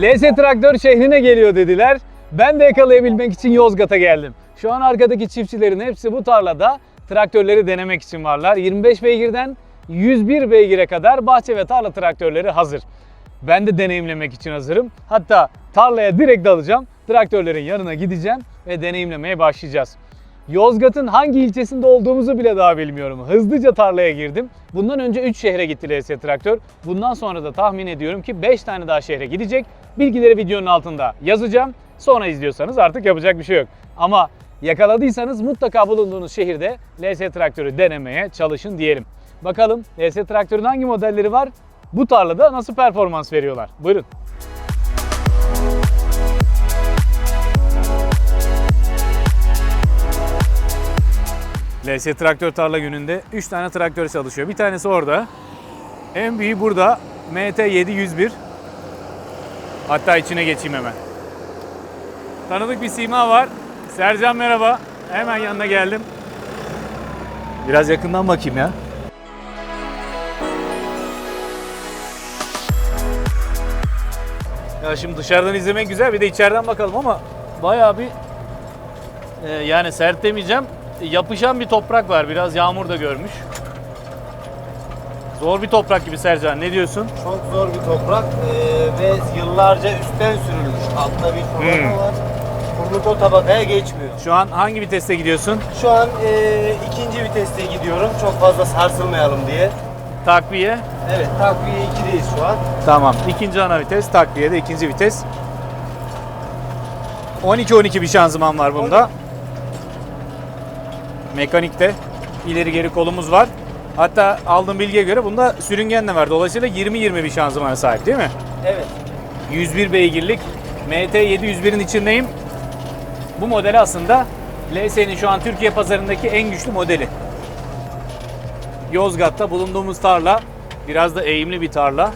LS Traktör şehrine geliyor dediler. Ben de yakalayabilmek için Yozgat'a geldim. Şu an arkadaki çiftçilerin hepsi bu tarlada traktörleri denemek için varlar. 25 beygirden 101 beygire kadar bahçe ve tarla traktörleri hazır. Ben de deneyimlemek için hazırım. Hatta tarlaya direkt dalacağım. Traktörlerin yanına gideceğim ve deneyimlemeye başlayacağız. Yozgat'ın hangi ilçesinde olduğumuzu bile daha bilmiyorum. Hızlıca tarlaya girdim. Bundan önce 3 şehre gitti LS Traktör. Bundan sonra da tahmin ediyorum ki 5 tane daha şehre gidecek. Bilgileri videonun altında yazacağım. Sonra izliyorsanız artık yapacak bir şey yok. Ama yakaladıysanız mutlaka bulunduğunuz şehirde LS Traktörü denemeye çalışın diyelim. Bakalım LS Traktörün hangi modelleri var? Bu tarlada nasıl performans veriyorlar? Buyurun. LS Traktör Tarla gününde 3 tane traktör çalışıyor. Bir tanesi orada. En büyüğü burada. MT701. Hatta içine geçeyim hemen. Tanıdık bir sima var. Sercan merhaba. Hemen yanına geldim. Biraz yakından bakayım ya. Ya şimdi dışarıdan izlemek güzel bir de içeriden bakalım ama bayağı bir e, yani sert demeyeceğim yapışan bir toprak var biraz yağmur da görmüş. Zor bir toprak gibi Sercan ne diyorsun? Çok zor bir toprak eee, ve yıllarca üstten sürülmüş. Altta bir fırlama Hmm. var. Fırlık o tabakaya geçmiyor. Şu an hangi viteste gidiyorsun? Şu an eee, ikinci viteste gidiyorum. Çok fazla sarsılmayalım diye. Takviye. Evet takviye 2'deyiz şu an. Tamam. İkinci ana vites, takviye de ikinci vites. 12-12 bir şanzıman var bunda. Mekanikte ileri geri kolumuz var. Hatta aldığım bilgiye göre bunda sürüngen de var. Dolayısıyla 20-20 bir şanzımana sahip değil mi? Evet. 101 beygirlik MT701'in içindeyim. Bu model aslında LS'nin şu an Türkiye pazarındaki en güçlü modeli. Yozgat'ta bulunduğumuz tarla biraz da eğimli bir tarla.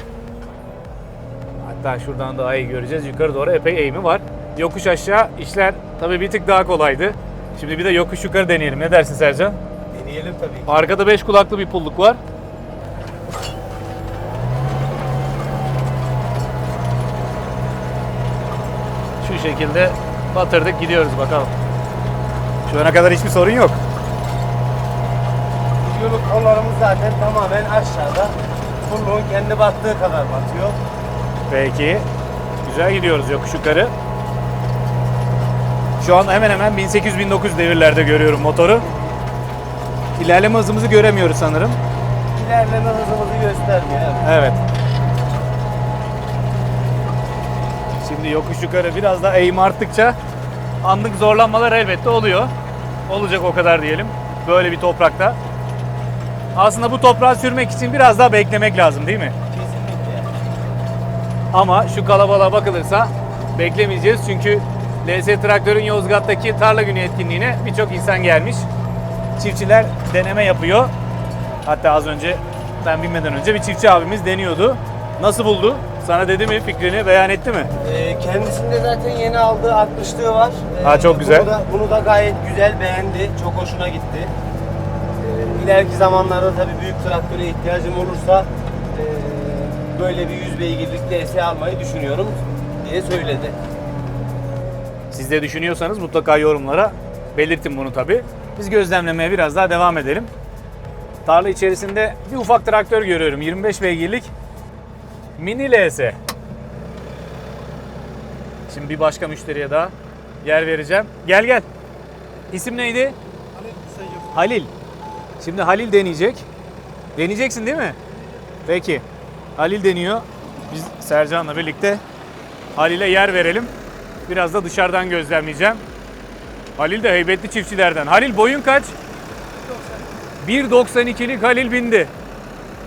Hatta şuradan daha iyi göreceğiz. Yukarı doğru epey eğimi var. Yokuş aşağı işler tabii bir tık daha kolaydı. Şimdi bir de yokuş yukarı deneyelim. Ne dersin Sercan? Deneyelim tabii ki. Arkada 5 kulaklı bir pulluk var. Şu şekilde batırdık gidiyoruz bakalım. Şu ana kadar hiçbir sorun yok. Yoluk kollarımız zaten tamamen aşağıda. Fırlığın kendi battığı kadar batıyor. Peki. Güzel gidiyoruz yokuş yukarı. Şu an hemen hemen 1800-1900 devirlerde görüyorum motoru. İlerleme hızımızı göremiyoruz sanırım. İlerleme hızımızı göstermiyor. Evet. Evet. Şimdi yokuş yukarı biraz daha eğim arttıkça anlık zorlanmalar elbette oluyor. Olacak o kadar diyelim. Böyle bir toprakta. Aslında bu toprağı sürmek için biraz daha beklemek lazım değil mi? Kesinlikle. Ama şu kalabalığa bakılırsa beklemeyeceğiz çünkü LS Traktör'ün Yozgat'taki tarla günü etkinliğine birçok insan gelmiş. Çiftçiler deneme yapıyor. Hatta az önce ben binmeden önce bir çiftçi abimiz deniyordu. Nasıl buldu? Sana dedi mi fikrini beyan etti mi? Ee, kendisinde zaten yeni aldığı 60'lığı var. Ee, Ha, çok güzel. Bunu da, bunu da gayet güzel beğendi. Çok hoşuna gitti. Ee, ileriki zamanlarda tabii büyük traktöre ihtiyacım olursa ee, böyle bir 100 beygirlik DS almayı düşünüyorum diye söyledi. Siz de düşünüyorsanız mutlaka yorumlara belirtin bunu tabi. Biz gözlemlemeye biraz daha devam edelim. Tarla içerisinde bir ufak traktör görüyorum. 25 beygirlik mini LS. Şimdi bir başka müşteriye daha yer vereceğim. Gel gel. İsim neydi? Halil. Şimdi Halil deneyecek. Deneyeceksin değil mi? Peki. Halil deniyor. Biz Sercan'la birlikte Halil'e yer verelim. Biraz da dışarıdan gözlemleyeceğim. Halil de heybetli çiftçilerden. Halil boyun kaç? 1.92'lik Halil bindi.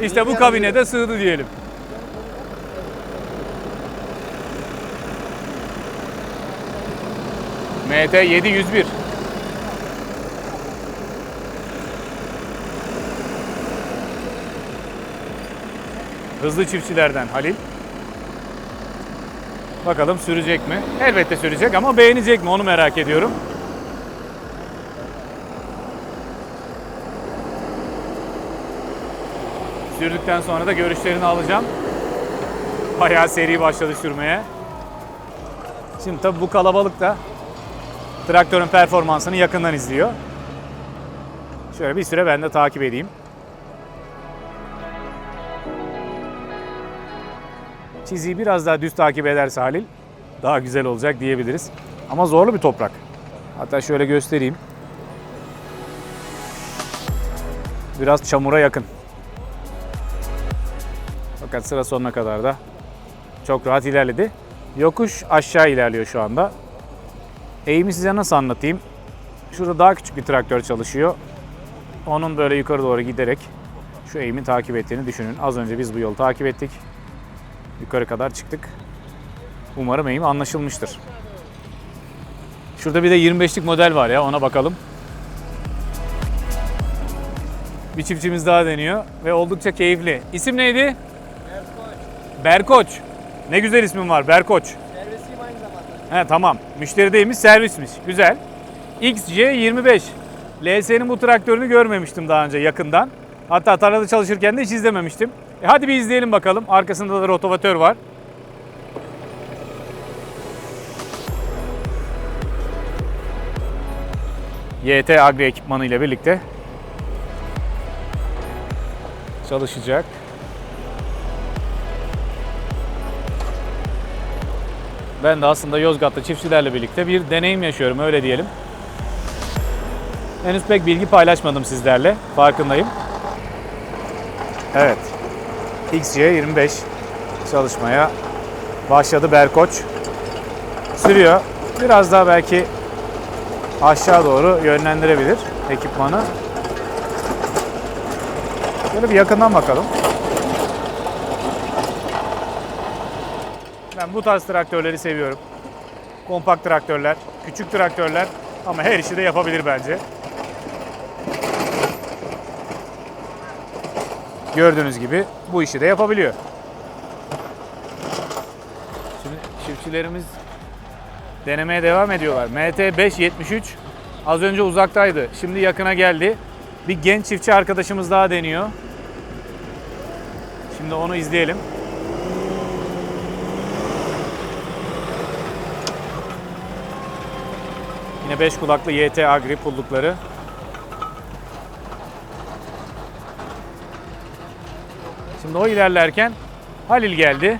İşte bu kabinede sığdı diyelim. MT 701. Hızlı çiftçilerden Halil. Bakalım sürecek mi? Elbette sürecek ama beğenecek mi onu merak ediyorum. Sürdükten sonra da görüşlerini alacağım. Bayağı seri başladı sürmeye. Şimdi tabii bu kalabalık da traktörün performansını yakından izliyor. Şöyle bir süre ben de takip edeyim. Çiziyi biraz daha düz takip ederse Halil daha güzel olacak diyebiliriz. Ama zorlu bir toprak. Hatta şöyle göstereyim. Biraz çamura yakın. Fakat sıra sonuna kadar da çok rahat ilerledi. Yokuş aşağı ilerliyor şu anda. Eğimi size nasıl anlatayım? Şurada daha küçük bir traktör çalışıyor. Onun böyle yukarı doğru giderek şu eğimi takip ettiğini düşünün. Az önce biz bu yolu takip ettik. Yukarı kadar çıktık. Umarım eğim anlaşılmıştır. Şurada bir de 25'lik model var ya ona bakalım. Bir çiftçimiz daha deniyor ve oldukça keyifli. İsim neydi? Berkoç. Ne güzel ismin var Berkoç. Servisiyim aynı zamanda. He tamam. Müşterideymiş servismiş. Güzel. XC25. LS'nin bu traktörünü görmemiştim daha önce yakından. Hatta tarlada çalışırken de hiç izlememiştim. E hadi bir izleyelim bakalım. Arkasında da rotovatör var. YT Agri ekipmanı ile birlikte çalışacak. Ben de aslında Yozgat'ta çiftçilerle birlikte bir deneyim yaşıyorum öyle diyelim. Henüz pek bilgi paylaşmadım sizlerle. Farkındayım. Evet. XC25 çalışmaya başladı Berkoç. Sürüyor. Biraz daha belki aşağı doğru yönlendirebilir ekipmanı. Şöyle bir yakından bakalım. Ben bu tarz traktörleri seviyorum. Kompakt traktörler, küçük traktörler ama her işi de yapabilir bence. Gördüğünüz gibi bu işi de yapabiliyor. Şimdi çiftçilerimiz denemeye devam ediyorlar. MT573 az önce uzaktaydı. Şimdi yakına geldi. Bir genç çiftçi arkadaşımız daha deniyor. Şimdi onu izleyelim. Yine 5 kulaklı YT Agri pullukları. Şimdi o ilerlerken Halil geldi.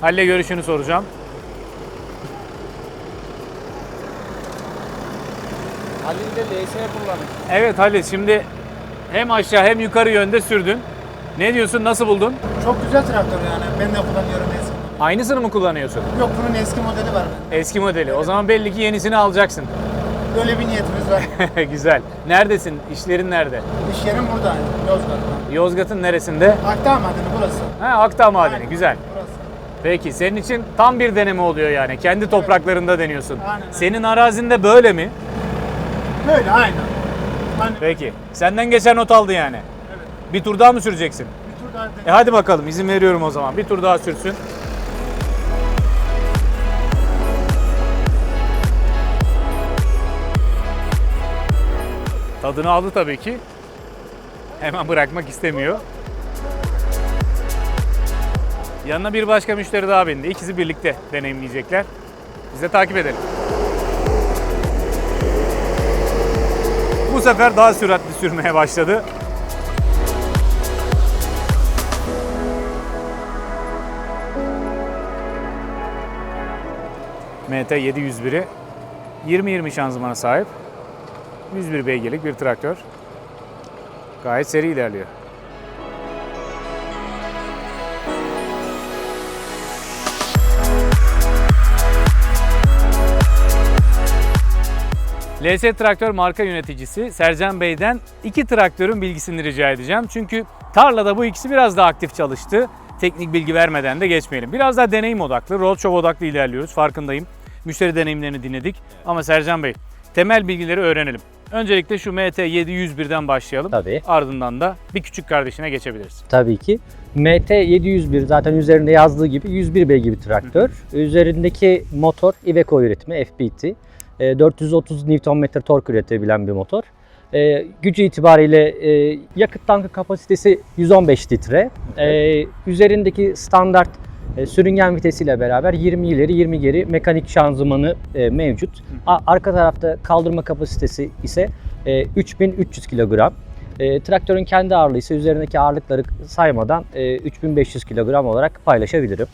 Halil'e görüşünü soracağım. Halil de LS kullanıyor. Evet Halil şimdi hem aşağı hem yukarı yönde sürdün. Ne diyorsun? Nasıl buldun? Çok güzel traktör yani. Ben de kullanıyorum eski. Aynısını mı kullanıyorsun? Yok bunun eski modeli var. Eski modeli. O zaman belli ki yenisini alacaksın. Böyle bir niyetimiz var. Güzel. Neredesin? İşlerin nerede? İş yerim burada. Yozgat'ta. Yozgat'ın neresinde? Akdağ Madeni burası. Ha, Akdağ Madeni. Aynen. Güzel. Burası. Peki senin için tam bir deneme oluyor yani. Kendi topraklarında deniyorsun. Aynen. Senin arazinde böyle mi? Böyle aynen. Hani Peki. Senden geçen not aldı yani. Evet. Bir tur daha mı süreceksin? bir tur daha E hadi bakalım izin veriyorum o zaman. Bir tur daha sürsün. Tadını aldı tabii ki. Hemen bırakmak istemiyor. Yanına bir başka müşteri daha bindi. İkisi birlikte deneyimleyecekler. Biz de takip edelim. Bu sefer daha süratli sürmeye başladı. MT 701'i 20-20 şanzımana sahip 101 beygirlik bir traktör. Gayet seri ilerliyor. LS Traktör marka yöneticisi Sercan Bey'den iki traktörün bilgisini rica edeceğim. Çünkü tarlada bu ikisi biraz daha aktif çalıştı. Teknik bilgi vermeden de geçmeyelim. Biraz daha deneyim odaklı, roadshow odaklı ilerliyoruz. Farkındayım. Müşteri deneyimlerini dinledik. Ama Sercan Bey, temel bilgileri öğrenelim. Öncelikle şu MT 701'den başlayalım. Tabii. Ardından da bir küçük kardeşine geçebiliriz. Tabii ki. MT 701 zaten üzerinde yazdığı gibi 101 beygir bir traktör. Üzerindeki motor Iveco üretimi FPT. E, 430 Nm tork üretebilen bir motor. E, gücü itibariyle e, yakıt tankı kapasitesi 115 litre. E, üzerindeki standart E, sürüngen vitesiyle beraber 20 ileri 20 geri mekanik şanzımanı e, mevcut. A- arka tarafta kaldırma kapasitesi ise e, 3300 kilogram. E, traktörün kendi ağırlığı ise üzerindeki ağırlıkları saymadan e, 3500 kilogram olarak paylaşabilirim.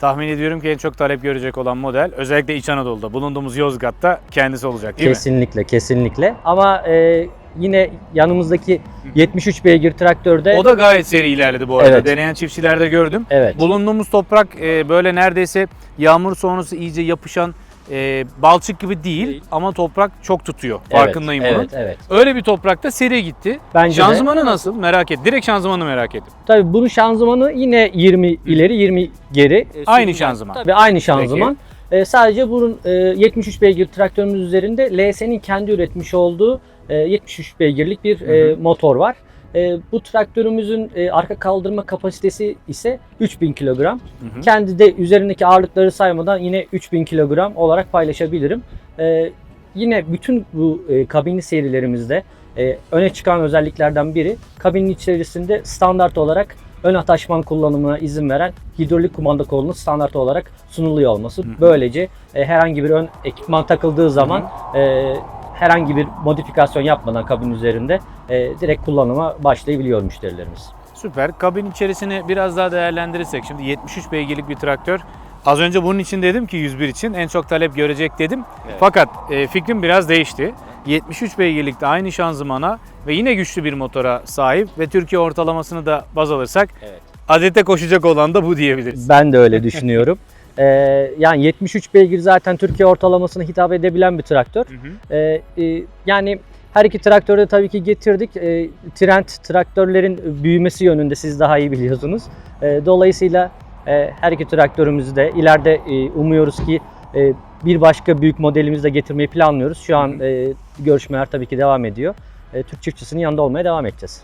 Tahmin ediyorum ki en çok talep görecek olan model özellikle İç Anadolu'da bulunduğumuz Yozgat'ta kendisi olacak değil mi? kesinlikle, kesinlikle. Ama e, yine yanımızdaki 73 beygir traktörde O da gayet seri ilerledi bu arada. Evet. Deneyen çiftçilerde gördüm. evet. Bulunduğumuz toprak e, böyle neredeyse yağmur sonrası iyice yapışan e, balçık gibi değil, Değil. ama toprak çok tutuyor. Evet, Farkındayım bunun. Evet, evet. Öyle bir toprakta seri gitti. Bence de. Şanzımanı nasıl? Merak et. Direkt şanzımanı merak ettim. Tabii bunun şanzımanı yine 20 ileri 20 geri. Aynı şanzıman. Tabii aynı şanzıman. Ee, sadece bunun e, 73 beygir traktörümüz üzerinde LS'nin kendi üretmiş olduğu e, 73 beygirlik bir e, motor var. E, bu traktörümüzün e, arka kaldırma kapasitesi ise 3000 kilogram. Hı hı. Kendi de üzerindeki ağırlıkları saymadan yine 3000 kilogram olarak paylaşabilirim. E, yine bütün bu e, kabinli serilerimizde e, öne çıkan özelliklerden biri kabinin içerisinde standart olarak ön ataşman kullanımına izin veren hidrolik kumanda kolunun standart olarak sunuluyor olması. Böylece e, herhangi bir ön ekipman takıldığı zaman e, herhangi bir modifikasyon yapmadan kabin üzerinde e, direkt kullanıma başlayabiliyor müşterilerimiz. Süper. Kabin içerisini biraz daha değerlendirirsek şimdi 73 beygirlik bir traktör. Az önce bunun için dedim ki 101 için en çok talep görecek dedim. Fakat e, fikrim biraz değişti. 73 beygirlikte aynı şanzımana ve yine güçlü bir motora sahip ve Türkiye ortalamasını da baz alırsak Evet. adete koşacak olan da bu diyebiliriz. Ben de öyle düşünüyorum. Ee, yani 73 beygir zaten Türkiye ortalamasına hitap edebilen bir traktör. Hı hı. Ee, e, yani her iki traktörü de tabii ki getirdik. Ee, trend traktörlerin büyümesi yönünde siz daha iyi biliyorsunuz. Ee, dolayısıyla e, her iki traktörümüzü de ileride e, umuyoruz ki e, bir başka büyük modelimizi de getirmeyi planlıyoruz. Şu an e, görüşmeler tabii ki devam ediyor. E, Türk çiftçisinin yanında olmaya devam edeceğiz.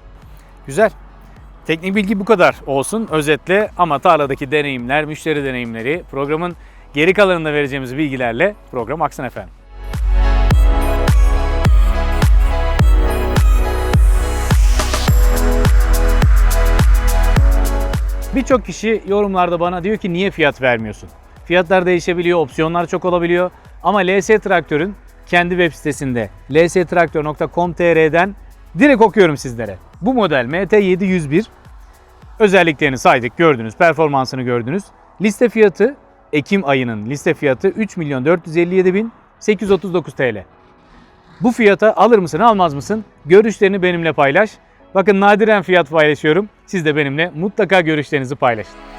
Güzel. Teknik bilgi bu kadar olsun özetle ama tarladaki deneyimler, müşteri deneyimleri, programın geri kalanında vereceğimiz bilgilerle program aksın efendim. Birçok kişi yorumlarda bana diyor ki niye fiyat vermiyorsun? Fiyatlar değişebiliyor, opsiyonlar çok olabiliyor. Ama LS Traktör'ün kendi web sitesinde lstraktör.com.tr'den direkt okuyorum sizlere. Bu model MT701 özelliklerini saydık, gördünüz, performansını gördünüz. Liste fiyatı Ekim ayının liste fiyatı 3 milyon 457 bin 839 TL. Bu fiyata alır mısın almaz mısın? Görüşlerini benimle paylaş. Bakın nadiren fiyat paylaşıyorum. Siz de benimle mutlaka görüşlerinizi paylaşın.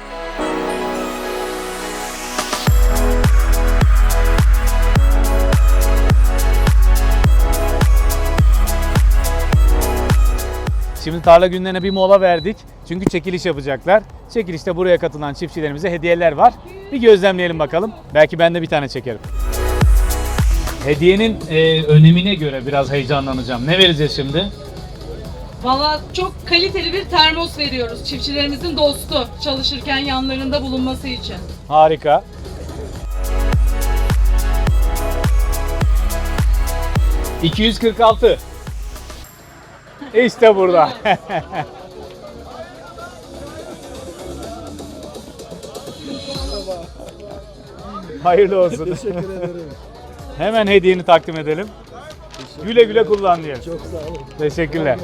Şimdi tarla günlerine bir mola verdik. Çünkü çekiliş yapacaklar. Çekilişte buraya katılan çiftçilerimize hediyeler var. Bir gözlemleyelim bakalım. Belki ben de bir tane çekerim. Hediyenin e, önemine göre biraz heyecanlanacağım. Ne vereceğiz şimdi? Valla çok kaliteli bir termos veriyoruz. Çiftçilerimizin dostu. Çalışırken yanlarında bulunması için. Harika. ...246. İşte burada. Hayırlı olsun. Teşekkür ederim. Hemen hediyeni takdim edelim. Güle güle kullan diyelim. Çok sağ olun. Teşekkürler.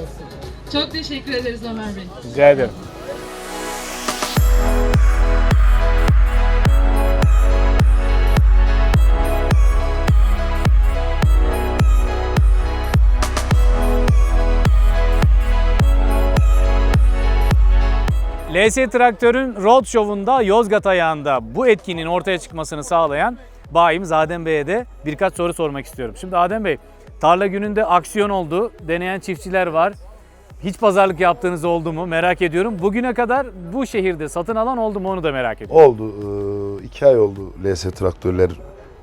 Çok teşekkür ederiz Ömer Bey. Rica ederim. LS Traktör'ün Road Show'unda Yozgat ayağında bu etkinin ortaya çıkmasını sağlayan bayimiz Adem Bey'e de birkaç soru sormak istiyorum. Şimdi Adem Bey, tarla gününde aksiyon oldu, deneyen çiftçiler var. Hiç pazarlık yaptığınız oldu mu merak ediyorum. Bugüne kadar bu şehirde satın alan oldu mu onu da merak ediyorum. Oldu. Ee, iki ay oldu LS traktörler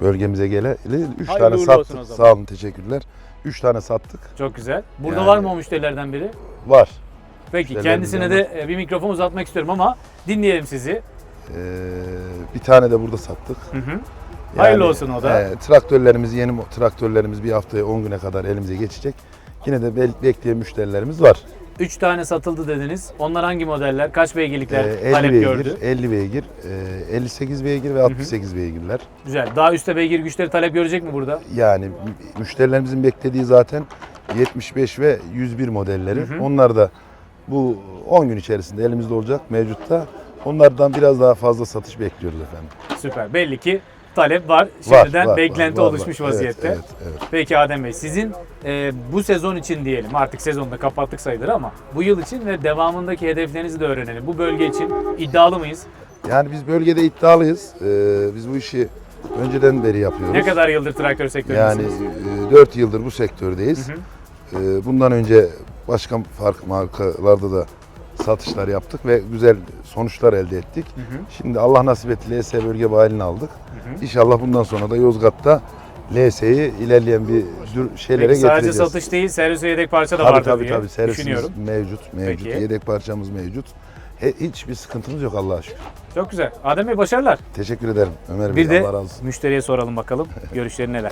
bölgemize geleli. Üç Hayırlı tane uğurlu sattık. olsun o zaman. Sağ olun teşekkürler. Üç tane sattık. Çok güzel. Burada Yani- var mı o müşterilerden biri? Var. Peki Müşterilerimizden kendisine de e, bir mikrofon uzatmak istiyorum ama dinleyelim sizi. Ee, bir tane de burada sattık. Hı hı. Hayırlı olsun o da. e, traktörlerimiz yeni mo- traktörlerimiz bir haftaya 10 güne kadar elimize geçecek. yine de bel- bekleyen müşterilerimiz var. 3 tane satıldı dediniz. Onlar hangi modeller? Kaç beygirlikler Ee, 50 talep beygir, gördü? 50 beygir, e, 58 beygir ve 68 beygirler. Güzel. Daha üstte beygir güçleri talep görecek mi burada? Yani mü- müşterilerimizin beklediği zaten 75 ve 101 modelleri. Onlar da bu 10 gün içerisinde elimizde olacak mevcutta. Onlardan biraz daha fazla satış bekliyoruz efendim. Süper. Belli ki talep var. Var, Şimdiden var, beklenti var, var, oluşmuş var. vaziyette. Evet, evet, evet. Peki Adem Bey sizin e, bu sezon için diyelim artık sezonu da kapattık sayılır ama bu yıl için ve devamındaki hedeflerinizi de öğrenelim. Bu bölge için iddialı mıyız? Yani biz bölgede iddialıyız. Ee, biz bu işi önceden beri yapıyoruz. Ne kadar yıldır traktör Yani sektöründesiniz? 4 yıldır bu sektördeyiz. Hı hı. Ee, bundan önce başka farklı markalarda da satışlar yaptık ve güzel sonuçlar elde ettik. Hı hı. Şimdi Allah nasip etti LS bölge bayilini aldık. hı. İnşallah bundan sonra da Yozgat'ta LS'yi ilerleyen bir dür- şeylere Peki sadece getireceğiz. satış değil, servis ve yedek parça da tabii vardır tabii diye tabii servisimiz düşünüyorum. mevcut, mevcut. Peki. Yedek parçamız mevcut. He, hiçbir sıkıntımız yok Allah'a şükür. Çok güzel. Adem Bey başarılar. Teşekkür ederim Ömer Bey. Bir de Allah razı olsun. müşteriye soralım bakalım. Görüşleri neler?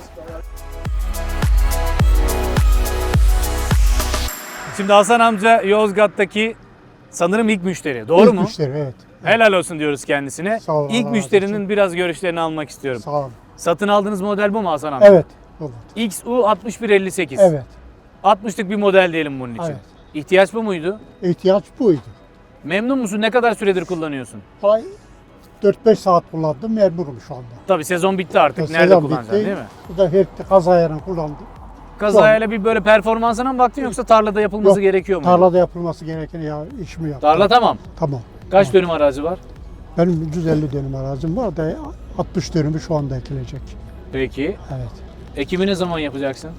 Şimdi Hasan amca Yozgat'taki sanırım ilk müşteri. Doğru İlk mu? müşteri evet. Helal olsun diyoruz kendisine. Sağ olun, İlk Allah razı müşterinin olsun. biraz görüşlerini almak istiyorum. Sağ olun. Satın aldığınız model bu mu Hasan amca? Evet. XU 6158. Evet. 60'lık bir model diyelim bunun için. Evet. İhtiyaç bu muydu? İhtiyaç buydu. Memnun musun? Ne kadar süredir kullanıyorsun? Ay 4-5 saat kullandım memnunum şu anda. Tabii sezon bitti artık. Sezon Nerede kullanacaksın bitti. değil mi? Bu da her kaza ayarını kullandım. Kazayla bir böyle performansına mı baktın yoksa tarlada yapılması Yok, gerekiyor mu? Tarlada yapılması gereken ya iş mi yaptım? Tarla tamam. Tamam. Kaç dönüm arazi var? Benim 150 dönüm arazim var da 60 dönümü şu anda ekilecek. Peki. Evet. Ekimi ne zaman yapacaksın?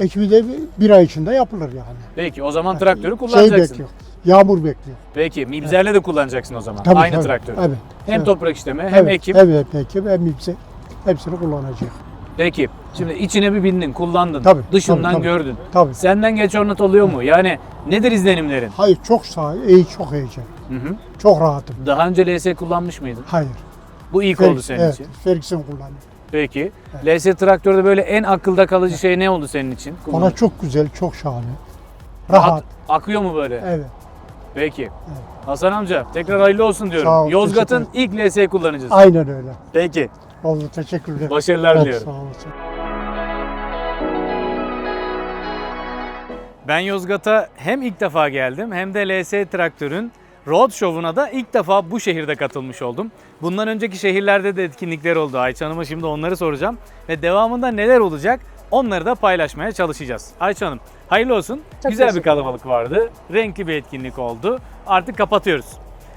Ekimi de bir, ay içinde yapılır yani. Peki o zaman traktörü Şey kullanacaksın. bekliyor. Yağmur bekliyor. Peki mibzerle de kullanacaksın o zaman. Tabii, Aynı tabii. traktörü. Evet. Hem evet. toprak işleme hem evet, ekim. Evet, ekim hem hepsi. Hepsini kullanacak. Peki şimdi içine bir bindin, kullandın. Tabii, Dışından tabii, tabii. gördün. Tabii. Senden geç ornat oluyor mu? Yani nedir izlenimlerin? Hayır çok sağ, iyi çok heyecan. Hı hı. Çok rahatım. Daha önce LS kullanmış mıydın? Hayır. Bu ilk Fer- oldu senin evet, için. Ferguson kullanıyor. Peki. LS traktörde böyle en akılda kalıcı şey ne oldu senin için? Bana çok güzel, çok şahane. Rahat. Akıyor mu böyle? Evet. Peki. Hasan amca tekrar hayırlı olsun diyorum. Sağ ol, Yozgat'ın ilk LS kullanıcısı. Aynen öyle. Peki. Oldu teşekkürler. Başarılar Evet, diliyorum. sağ olasın. Ben Yozgat'a hem ilk defa geldim hem de LS Traktör'ün Road Show'una da ilk defa bu şehirde katılmış oldum. Bundan önceki şehirlerde de etkinlikler oldu. Ayça Hanım'a şimdi onları soracağım. Ve devamında neler olacak onları da paylaşmaya çalışacağız. Ayça Hanım hayırlı olsun. Çok Güzel bir kalabalık vardı. Renkli bir etkinlik oldu. Artık kapatıyoruz.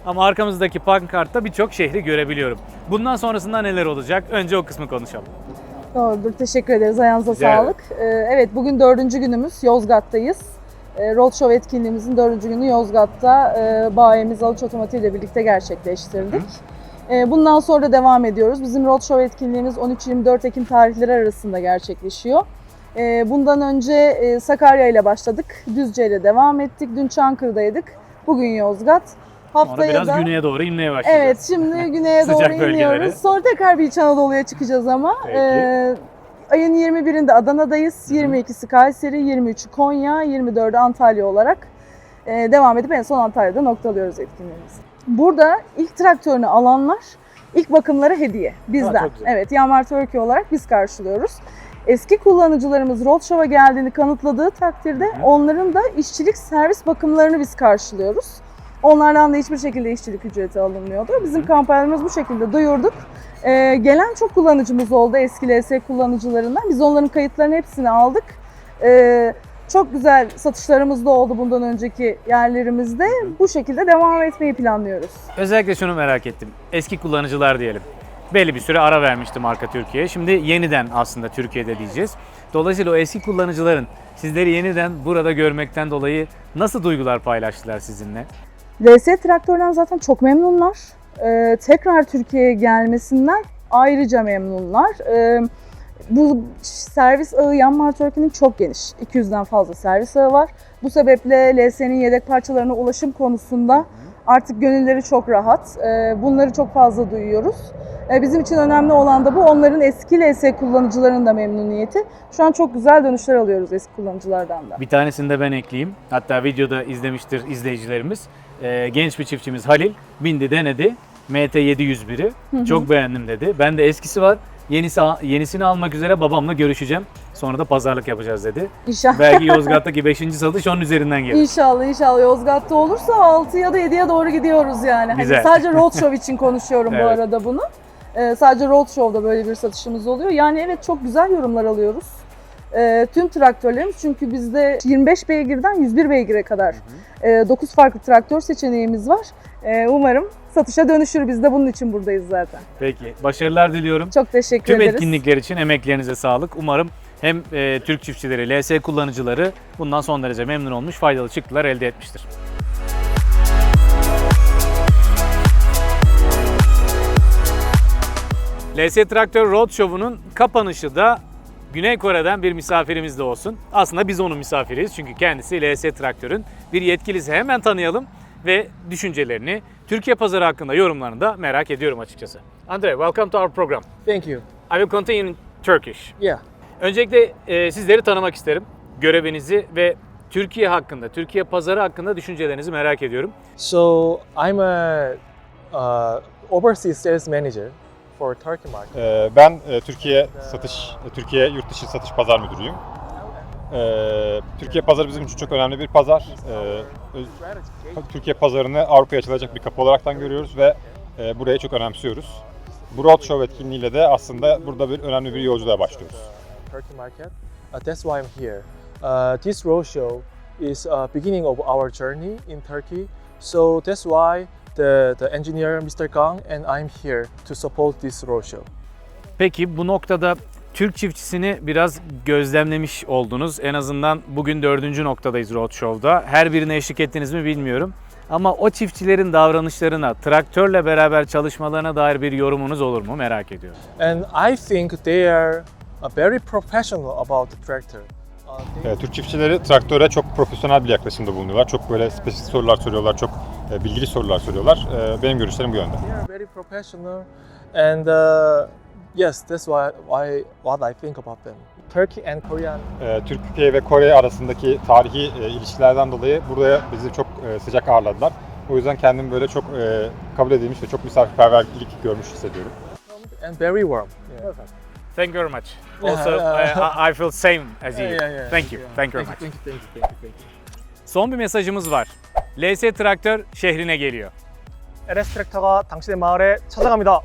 Ama arkamızdaki pankartta birçok şehri görebiliyorum. Bundan sonrasında neler olacak? Önce o kısmı konuşalım. Doğrudur. Teşekkür ederiz. Ayağınıza Rica sağlık. Ee, evet bugün dördüncü günümüz. Yozgat'tayız. Ee, Roadshow etkinliğimizin dördüncü günü Yozgat'ta e, bayimiz Alıç Otomotiv ile birlikte gerçekleştirdik. Ee, bundan sonra devam ediyoruz. Bizim Roadshow etkinliğimiz 13-24 Ekim tarihleri arasında gerçekleşiyor. Bundan önce e, Sakarya ile başladık. Düzce ile devam ettik. Dün Çankırı'daydık. Bugün Yozgat. Sonra Haftaya biraz da... güneye doğru inmeye başlayacağız. Evet şimdi güneye doğru bölgelere. iniyoruz. Sonra tekrar bir İç Anadolu'ya çıkacağız ama. Peki. Ee, ayın 21'inde Adana'dayız. 22'si Kayseri, 23'ü Konya, 24'ü Antalya olarak ee, devam edip en son Antalya'da noktalıyoruz etkinliğimizi. Burada ilk traktörünü alanlar ilk bakımları hediye bizden. çok güzel. evet Yanmar Turkey olarak biz karşılıyoruz. Eski kullanıcılarımız Roadshow'a geldiğini kanıtladığı takdirde onların da işçilik servis bakımlarını biz karşılıyoruz. Onlardan da hiçbir şekilde işçilik ücreti alınmıyordu. Bizim kampanyamız bu şekilde duyurduk. Ee, gelen çok kullanıcımız oldu eski LS kullanıcılarından. Biz onların kayıtlarını hepsini aldık. Ee, çok güzel satışlarımız da oldu bundan önceki yerlerimizde. Bu şekilde devam etmeyi planlıyoruz. Özellikle şunu merak ettim. Eski kullanıcılar diyelim. Belli bir süre ara vermişti marka Türkiye'ye. Şimdi yeniden aslında Türkiye'de diyeceğiz. Dolayısıyla o eski kullanıcıların sizleri yeniden burada görmekten dolayı nasıl duygular paylaştılar sizinle? LS traktörden zaten çok memnunlar. Ee, tekrar Türkiye'ye gelmesinden ayrıca memnunlar. Ee, bu servis ağı Yanmar Turkey'nin çok geniş. 200'den fazla servis ağı var. Bu sebeple LS'nin yedek parçalarına ulaşım konusunda artık gönülleri çok rahat. Ee, bunları çok fazla duyuyoruz. E, Bizim için önemli olan da bu. Onların eski LS kullanıcılarının da memnuniyeti. Şu an çok güzel dönüşler alıyoruz eski kullanıcılardan da. Bir tanesini de ben ekleyeyim. Hatta videoda izlemiştir izleyicilerimiz. Ee, genç bir çiftçimiz Halil bindi denedi. MT701'i. Çok beğendim dedi. Ben de eskisi var. Yenisi yenisini almak üzere babamla görüşeceğim. Sonra da pazarlık yapacağız dedi. İnşallah. Belki Yozgat'taki 5. satış onun üzerinden gelir. İnşallah inşallah Yozgat'ta olursa 6 ya da 7'ye doğru gidiyoruz yani. Hani Güzel. sadece roadshow için konuşuyorum bu Evet. arada bunu. Ee, sadece roadshow'da böyle bir satışımız oluyor. Yani evet çok güzel yorumlar alıyoruz. Ee, tüm traktörlerimiz çünkü bizde 25 beygirden 101 beygire kadar 9 farklı traktör seçeneğimiz var. Ee, umarım satışa dönüşür. Biz de bunun için buradayız zaten. Peki. Başarılar diliyorum. Çok teşekkür Tüm ederiz. etkinlikler için emeklerinize sağlık. Umarım hem e, Türk çiftçileri, LS kullanıcıları bundan son derece memnun olmuş, faydalı çıktılar elde etmiştir. LS Traktör Roadshow'unun kapanışı da Güney Kore'den bir misafirimiz de olsun. Aslında biz onun misafiriyiz çünkü kendisi LS Traktör'ün bir yetkilisi. Hemen tanıyalım ve düşüncelerini, Türkiye pazarı hakkında yorumlarını da merak ediyorum açıkçası. Andre, welcome to our program. Thank you. I will continue in Turkish. Yeah. Öncelikle e, sizleri tanımak isterim. Görevinizi ve Türkiye hakkında, Türkiye pazarı hakkında düşüncelerinizi merak ediyorum. So I'm a uh, overseas sales manager. Ee, Ben e, Türkiye satış, e, Türkiye yurt dışı satış pazar müdürüyüm. Ee, Türkiye pazarı bizim için çok önemli bir pazar. Ee, Türkiye pazarını Avrupa'ya açılacak bir kapı olaraktan görüyoruz ve e, burayı çok önemsiyoruz. Bu Roadshow etkinliğiyle de aslında burada bir önemli bir yolculuğa başlıyoruz. Turkey market. Uh, that's why I'm here. Uh, this roadshow is a beginning of our journey in Turkey. So that's why the, the engineer Mr. Gang and I'm here to support this roadshow. Peki bu noktada Türk çiftçisini biraz gözlemlemiş oldunuz. En azından bugün dördüncü noktadayız Roadshow'da. Her birine eşlik ettiniz mi bilmiyorum. Ama o çiftçilerin davranışlarına, traktörle beraber çalışmalarına dair bir yorumunuz olur mu merak ediyorum. And I think they are very professional about the tractor. Ee, Türk çiftçileri traktöre çok profesyonel bir yaklaşımda bulunuyorlar. Çok böyle spesifik sorular soruyorlar, çok e, bilgili sorular soruyorlar. Ee, Benim görüşlerim bu yönde. Very professional, and uh, yes, that's why, why what I think about them. Turkey and Korean. Ee, Türkiye ve Kore arasındaki tarihi e, ilişkilerden dolayı buraya bizi çok e, sıcak ağırladılar. O yüzden kendimi böyle çok e, kabul edilmiş ve çok misafirperverlik görmüş hissediyorum. and very warm. Yeah. Thank you very much. Yeah, Also, uh, I, I feel same as you. Yeah, yeah, yeah. Thank you. Thank you very much. Thank you, thank you, thank you, thank you. Son bir mesajımız var. LS Traktör şehrine geliyor. LS 트랙터가 당신의 마을에 찾아갑니다.